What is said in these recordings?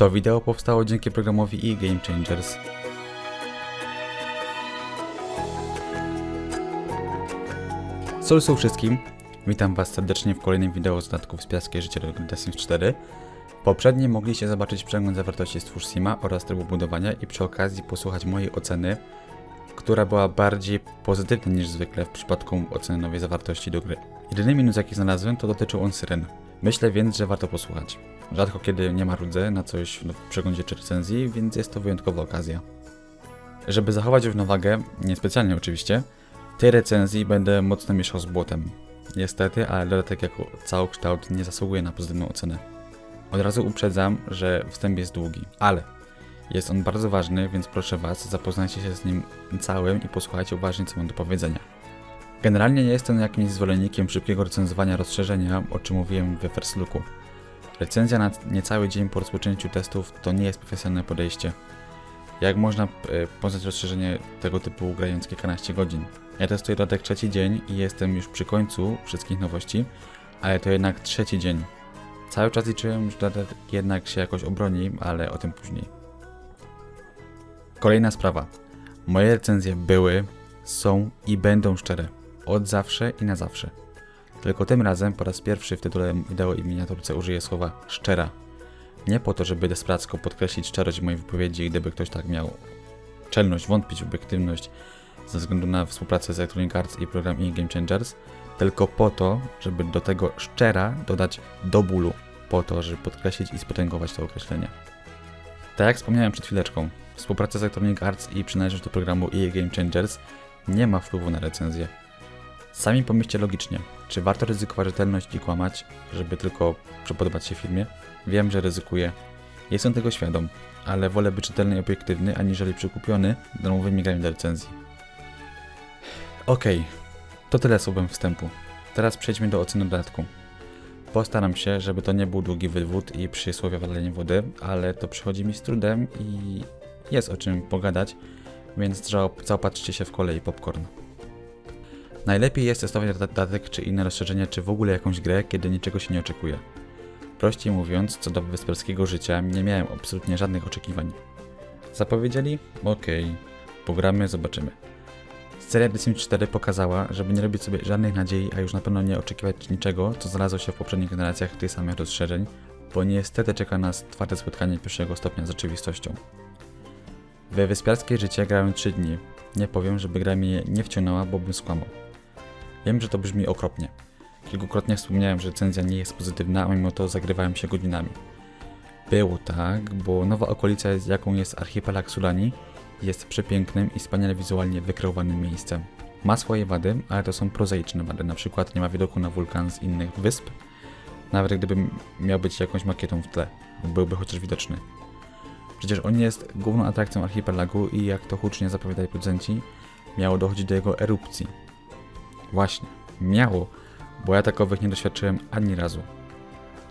To wideo powstało dzięki programowi eGame Changers. Solsu wszystkim, witam was serdecznie w kolejnym wideo z dodatków z Piaskie Życie do Sims 4. Poprzednie mogliście zobaczyć przegląd zawartości Stwórz Sima oraz trybu budowania i przy okazji posłuchać mojej oceny, która była bardziej pozytywna niż zwykle w przypadku oceny nowej zawartości do gry. Jedyny minus jaki znalazłem to dotyczył on syren. Myślę więc, że warto posłuchać. Rzadko kiedy nie marudzę na coś w przeglądzie czy recenzji, więc jest to wyjątkowa okazja. Żeby zachować równowagę, niespecjalnie oczywiście, tej recenzji będę mocno mieszał z błotem. Niestety, ale dodatek jako całokształt nie zasługuje na pozytywną ocenę. Od razu uprzedzam, że wstęp jest długi, ale jest on bardzo ważny, więc proszę Was, zapoznajcie się z nim całym i posłuchajcie uważnie, co mam do powiedzenia. Generalnie nie jestem jakimś zwolennikiem szybkiego recenzowania rozszerzenia, o czym mówiłem we First Looku. Recenzja na niecały dzień po rozpoczęciu testów to nie jest profesjonalne podejście. Jak można e, poznać rozszerzenie tego typu grając kilkanaście godzin? Ja testuję dodatek trzeci dzień i jestem już przy końcu wszystkich nowości, ale to jednak trzeci dzień. Cały czas liczyłem, że dodatek jednak się jakoś obroni, ale o tym później. Kolejna sprawa. Moje recenzje były, są i będą szczere. Od zawsze i na zawsze. Tylko tym razem po raz pierwszy w tytule wideo i miniaturce użyję słowa szczera. Nie po to, żeby desperacko podkreślić szczerość mojej wypowiedzi, gdyby ktoś tak miał czelność wątpić w obiektywność ze względu na współpracę z Electronic Arts i program e Game Changers, tylko po to, żeby do tego szczera dodać do bólu, po to, żeby podkreślić i spotęgować to określenie. Tak jak wspomniałem przed chwileczką, współpraca z Electronic Arts i przynależność do programu EA Game Changers nie ma wpływu na recenzję. Sami pomyślcie logicznie, czy warto ryzykować rzetelność i kłamać, żeby tylko przepodobać się firmie? Wiem, że ryzykuję. Jestem tego świadom, ale wolę być czytelny i obiektywny, aniżeli przykupiony darmowymi grami do recenzji. Okej, to tyle słowem wstępu. Teraz przejdźmy do oceny dodatku. Postaram się, żeby to nie był długi wywód i przysłowie walenie wody, ale to przychodzi mi z trudem i jest o czym pogadać, więc zaop- zaopatrzcie się w kolej i popcorn. Najlepiej jest testować dodatek czy inne rozszerzenie, czy w ogóle jakąś grę, kiedy niczego się nie oczekuje. Prościej mówiąc, co do wysperskiego życia, nie miałem absolutnie żadnych oczekiwań. Zapowiedzieli? Okej, pogramy, zobaczymy. Seria The Sims 4 pokazała, żeby nie robić sobie żadnych nadziei, a już na pewno nie oczekiwać niczego, co znalazło się w poprzednich generacjach tych samych rozszerzeń, bo niestety czeka nas twarde spotkanie pierwszego stopnia z rzeczywistością. We wyspiarskie życie grałem 3 dni. Nie powiem, żeby gra mnie nie wciągnęła, bo bym skłamał. Wiem, że to brzmi okropnie. Kilkukrotnie wspomniałem, że recenzja nie jest pozytywna, a mimo to zagrywałem się godzinami. Było tak, bo nowa okolica, jaką jest archipelag Sulani, jest przepięknym i wspaniale wizualnie wykreowanym miejscem. Ma swoje wady, ale to są prozaiczne wady, na przykład nie ma widoku na wulkan z innych wysp, nawet gdyby miał być jakąś makietą w tle, byłby chociaż widoczny. Przecież on jest główną atrakcją archipelagu i jak to hucznie zapowiadali producenci, miało dochodzić do jego erupcji. Właśnie, miało, bo ja takowych nie doświadczyłem ani razu.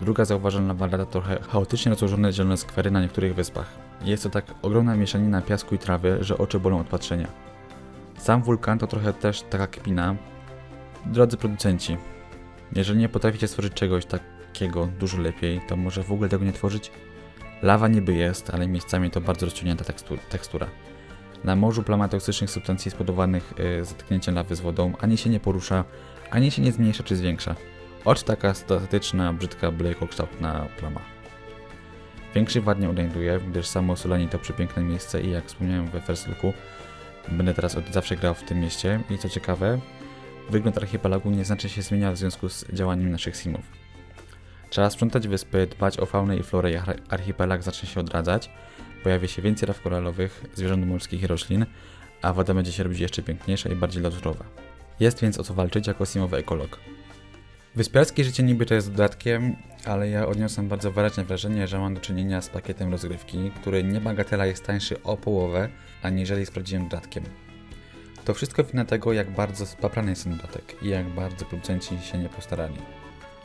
Druga zauważalna wada to trochę chaotycznie rozłożone zielone skwery na niektórych wyspach. Jest to tak ogromna mieszanina piasku i trawy, że oczy bolą od patrzenia. Sam wulkan to trochę też taka kpina. Drodzy producenci, jeżeli nie potraficie stworzyć czegoś takiego dużo lepiej, to może w ogóle tego nie tworzyć? Lawa niby jest, ale miejscami to bardzo rozciągnięta tekstur, tekstura. Na morzu plama toksycznych substancji spowodowanych y, zetknięciem lawy z wodą ani się nie porusza, ani się nie zmniejsza czy zwiększa. Oczy taka statyczna, brzydka, blejkokształtna plama. Większych wad nie odnajduję, gdyż samo Solani to przepiękne miejsce i jak wspomniałem we First Looku, będę teraz od zawsze grał w tym mieście i co ciekawe, wygląd archipelagu nieznacznie się zmienia w związku z działaniem naszych simów. Trzeba sprzątać wyspy, dbać o faunę i florę i arch- archipelag zacznie się odradzać, pojawi się więcej raf koralowych, zwierząt morskich i roślin, a woda będzie się robić jeszcze piękniejsza i bardziej lazurowa. Jest więc o co walczyć jako simowy ekolog. Wyspiarskie życie niby to jest dodatkiem, ale ja odniosłem bardzo wyraźne wrażenie, że mam do czynienia z pakietem rozgrywki, który nie bagatela jest tańszy o połowę, aniżeli z prawdziwym dodatkiem. To wszystko wina tego, jak bardzo spaprany jest ten dodatek i jak bardzo producenci się nie postarali.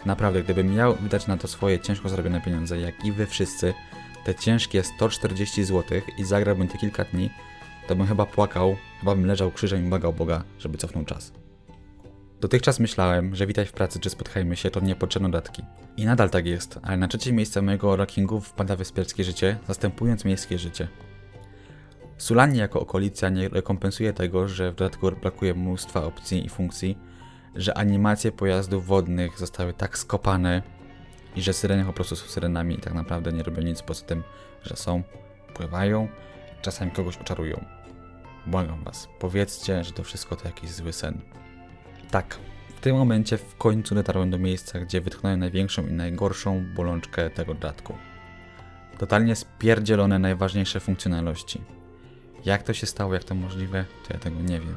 Naprawdę, gdybym miał wydać na to swoje ciężko zarobione pieniądze, jak i wy wszyscy, te ciężkie 140 zł i zagrałbym te kilka dni, to bym chyba płakał, chyba bym leżał krzyżem i błagał Boga, żeby cofnął czas. Dotychczas myślałem, że witaj w pracy czy spotkajmy się to niepotrzebne dodatki. I nadal tak jest, ale na trzecie miejsce mojego rankingu wpada wyspiarskie życie, zastępując miejskie życie. Sulani jako okolica nie rekompensuje tego, że w dodatku brakuje mnóstwa opcji i funkcji, że animacje pojazdów wodnych zostały tak skopane i że syreny po prostu są syrenami i tak naprawdę nie robią nic poza tym, że są, pływają, czasami kogoś oczarują. Błagam was, powiedzcie, że to wszystko to jakiś zły sen. Tak, w tym momencie w końcu dotarłem do miejsca, gdzie wytknąłem największą i najgorszą bolączkę tego dodatku. Totalnie spierdzielone najważniejsze funkcjonalności. Jak to się stało, jak to możliwe, to ja tego nie wiem.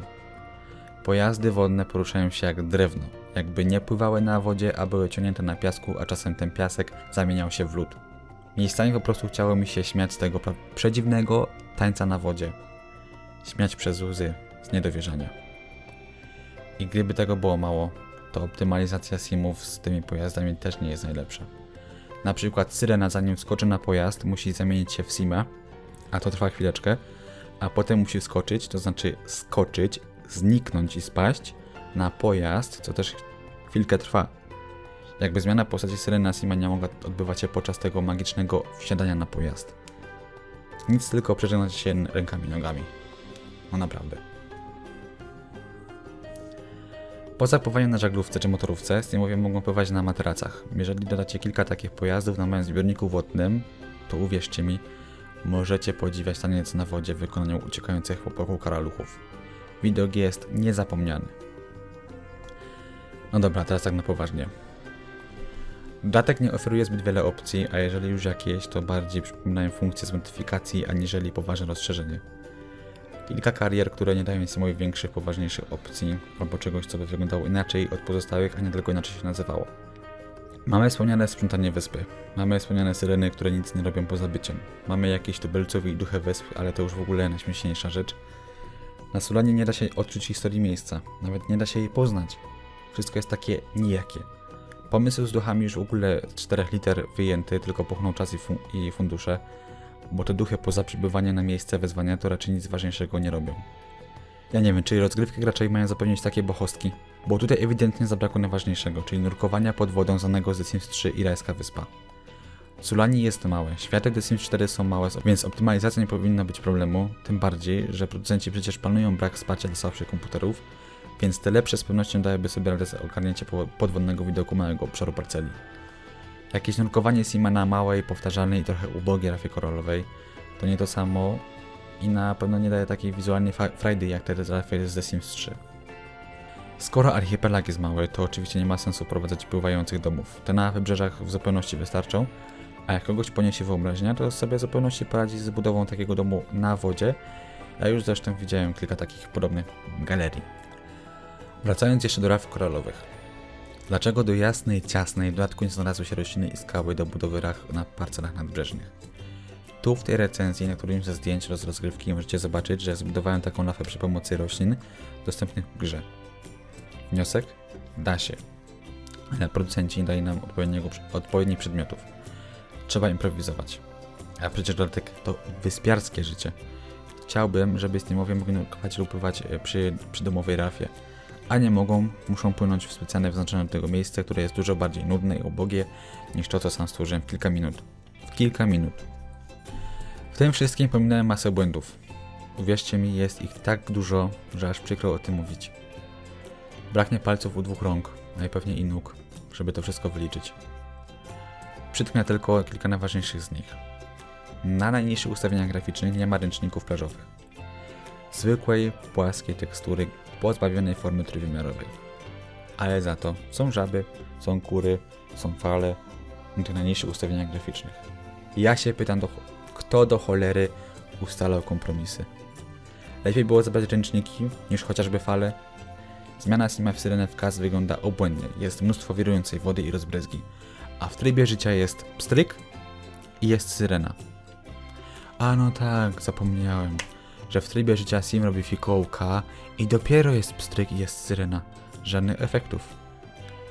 Pojazdy wodne poruszają się jak drewno, jakby nie pływały na wodzie, a były ciągnięte na piasku, a czasem ten piasek zamieniał się w lód. Miejscami po prostu chciało mi się śmiać z tego przedziwnego tańca na wodzie. Śmiać przez łzy z niedowierzania. I gdyby tego było mało, to optymalizacja simów z tymi pojazdami też nie jest najlepsza. Na przykład syrena zanim wskoczy na pojazd musi zamienić się w sima, a to trwa chwileczkę, a potem musi wskoczyć, to znaczy skoczyć, zniknąć i spaść na pojazd, co też chwilkę trwa. Jakby zmiana postaci syreny na sima nie mogła odbywać się podczas tego magicznego wsiadania na pojazd. Nic tylko przeżynać się rękami i nogami. No naprawdę. Poza pływaniem na żaglówce czy motorówce, Steamowie mogą pływać na materacach. Jeżeli dodacie kilka takich pojazdów na małym zbiorniku wodnym, to uwierzcie mi, możecie podziwiać taniec na wodzie w wykonaniu uciekających chłopaków karaluchów. Widok jest niezapomniany. No dobra, teraz tak na poważnie. Dodatek nie oferuje zbyt wiele opcji, a jeżeli już jakieś, to bardziej przypominają funkcje z modyfikacji, aniżeli poważne rozszerzenie. Kilka karier, które nie dają Simowi większych, poważniejszych opcji, albo czegoś, co by wyglądało inaczej od pozostałych, a nie tylko inaczej się nazywało. Mamy wspomniane sprzątanie wyspy. Mamy wspomniane syreny, które nic nie robią poza byciem. Mamy jakieś tubylców i duchy wysp, ale to już w ogóle najśmieszniejsza rzecz. Na Sulanie nie da się odczuć historii miejsca, nawet nie da się jej poznać. Wszystko jest takie nijakie. Pomysł z duchami już w ogóle z czterech liter wyjęty, tylko pochną czas i, fun- i fundusze, bo te duchy poza przybywaniem na miejsce wezwania to raczej nic ważniejszego nie robią. Ja nie wiem, czyli rozgrywki raczej mają zapewnić takie bohostki, bo tutaj ewidentnie zabrakło najważniejszego, czyli nurkowania pod wodą znanego z The Sims 3 i Rajska Wyspa. Sulani jest małe, światy The Sims 4 są małe, więc optymalizacja nie powinna być problemu, tym bardziej, że producenci przecież planują brak wsparcia dla słabszych komputerów, więc te lepsze z pewnością dałyby sobie radę z podwodnego widoku małego obszaru parceli. Jakieś nurkowanie Sima na małej, powtarzalnej i trochę ubogiej rafie koralowej to nie to samo i na pewno nie daje takiej wizualnej frajdy jak te rafy z The Sims 3. Skoro archipelag jest mały, to oczywiście nie ma sensu prowadzać pływających domów. Te na wybrzeżach w zupełności wystarczą, a jak kogoś poniesie wyobraźnia, to sobie w zupełności poradzi z budową takiego domu na wodzie. Ja już zresztą widziałem kilka takich podobnych galerii. Wracając jeszcze do raf koralowych. Dlaczego do jasnej, ciasnej, w dodatku nie znalazły się rośliny i skały do budowy raf na parcelach nadbrzeżnych? Tu w tej recenzji, na którymś ze zdjęć z rozgrywki możecie zobaczyć, że zbudowałem taką lafę przy pomocy roślin dostępnych w grze. Wniosek? Da się. Ale producenci nie dali nam odpowiednich przedmiotów. Trzeba improwizować. A przecież dodatek to wyspiarskie życie. Chciałbym, żeby Steamowie mogli nurkować lub pływać e, przy, przy domowej rafie. A nie mogą, muszą płynąć w specjalne wyznaczone do tego miejsce, które jest dużo bardziej nudne i ubogie niż to, co sam stworzyłem w kilka minut. W kilka minut. W tym wszystkim pominąłem masę błędów. Uwierzcie mi, jest ich tak dużo, że aż przykro o tym mówić. Braknie palców u dwóch rąk, najpewniej i nóg, żeby to wszystko wyliczyć. Przytknę tylko kilka najważniejszych z nich. Na najniższych ustawieniach graficznych nie ma ręczników plażowych. Zwykłej, płaskiej tekstury pozbawionej formy trójwymiarowej. Ale za to są żaby, są kury, są fale tych najniższych ustawieniach graficznych. Ja się pytam, do, kto do cholery ustalał kompromisy? Lepiej było zabrać ręczniki niż chociażby fale? Zmiana Sima w syrenę w kas wygląda obłędnie. Jest mnóstwo wirującej wody i rozbryzgi. A w trybie życia jest pstryk i jest syrena. A no tak, zapomniałem, że w trybie życia Sim robi fikołka i dopiero jest pstryk i jest syrena. Żadnych efektów.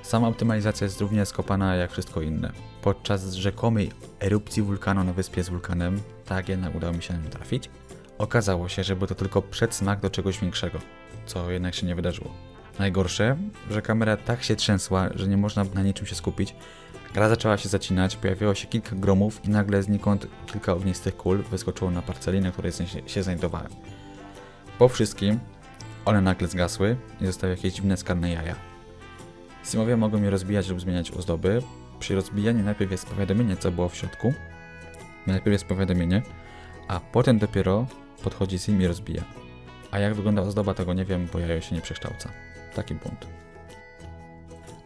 Sama optymalizacja jest równie skopana jak wszystko inne. Podczas rzekomej erupcji wulkanu na wyspie z wulkanem, tak jednak udało mi się na trafić, okazało się, że był to tylko przedsmak do czegoś większego, co jednak się nie wydarzyło. Najgorsze, że kamera tak się trzęsła, że nie można na niczym się skupić. Gra zaczęła się zacinać, pojawiło się kilka gromów i nagle znikąd kilka ognistych kul wyskoczyło na parceli, na której się, się znajdowałem. Po wszystkim one nagle zgasły i zostały jakieś dziwne skarne jaja. Simowie mogą je rozbijać lub zmieniać ozdoby. Przy rozbijaniu najpierw jest powiadomienie, co było w środku. Najpierw jest powiadomienie, a potem dopiero podchodzi Sim i rozbija. A jak wygląda ozdoba, tego nie wiem, bo jajo się nie przekształca. Taki błąd.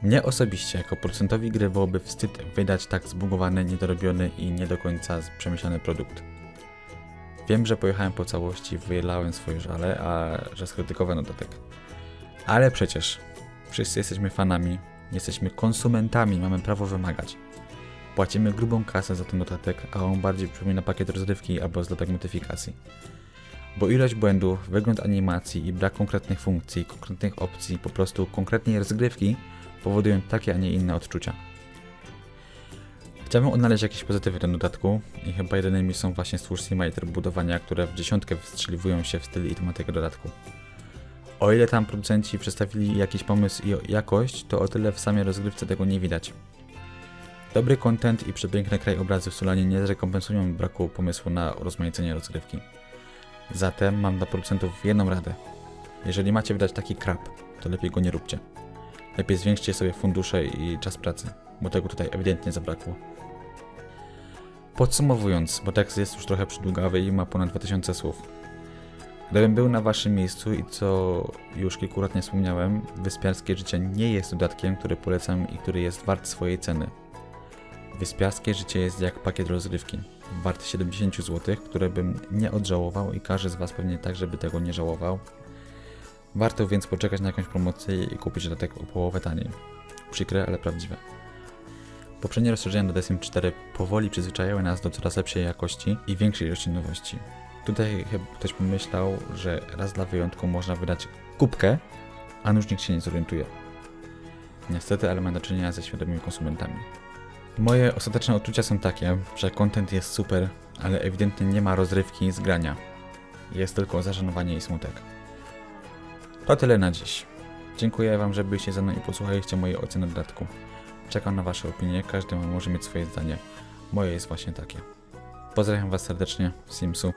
Mnie osobiście, jako producentowi gry, byłoby wstyd wydać tak zbugowany, niedorobiony i nie do końca przemyślany produkt. Wiem, że pojechałem po całości, wylałem swoje żale, a że skrytykowano dodatek. Ale przecież wszyscy jesteśmy fanami, jesteśmy konsumentami, mamy prawo wymagać. Płacimy grubą kasę za ten dodatek, a on bardziej przypomina pakiet rozrywki albo zlepek modyfikacji. Bo ilość błędów, wygląd animacji i brak konkretnych funkcji, konkretnych opcji, po prostu konkretnej rozgrywki powodują takie, a nie inne odczucia. Chciałbym odnaleźć jakieś pozytywy w tym dodatku i chyba jedynymi są właśnie stwórz simulator budowania, które w dziesiątkę wstrzeliwują się w styl i tematykę dodatku. O ile tam producenci przedstawili jakiś pomysł i jakość, to o tyle w samej rozgrywce tego nie widać. Dobry content i przepiękne krajobrazy w Sulanie nie zrekompensują braku pomysłu na rozmaicenie rozgrywki. Zatem mam dla producentów jedną radę. Jeżeli macie wydać taki krab, to lepiej go nie róbcie. Lepiej zwiększcie sobie fundusze i czas pracy, bo tego tutaj ewidentnie zabrakło. Podsumowując, bo tekst jest już trochę przydługawy i ma ponad 2000 słów. Gdybym był na waszym miejscu i co już kilkukrotnie wspomniałem, Wyspiarskie Życie nie jest dodatkiem, który polecam i który jest wart swojej ceny. Wyspiarskie Życie jest jak pakiet rozrywki, wart 70 zł, które bym nie odżałował i każdy z was pewnie tak, żeby tego nie żałował. Warto więc poczekać na jakąś promocję i kupić dodatek o połowę taniej. Przykre, ale prawdziwe. Poprzednie rozszerzenia do DSM 4 powoli przyzwyczajały nas do coraz lepszej jakości i większej nowości. Tutaj chyba ktoś pomyślał, że raz dla wyjątku można wydać kubkę, a nuż nikt się nie zorientuje. Niestety, ale mam do czynienia ze świadomymi konsumentami. Moje ostateczne odczucia są takie, że content jest super, ale ewidentnie nie ma rozrywki z grania. Jest tylko zażenowanie i smutek. To tyle na dziś. Dziękuję Wam, że byliście ze mną i posłuchaliście mojej oceny dodatku. Czekam na Wasze opinie, każdy może mieć swoje zdanie. Moje jest właśnie takie. Pozdrawiam Was serdecznie, Simsu.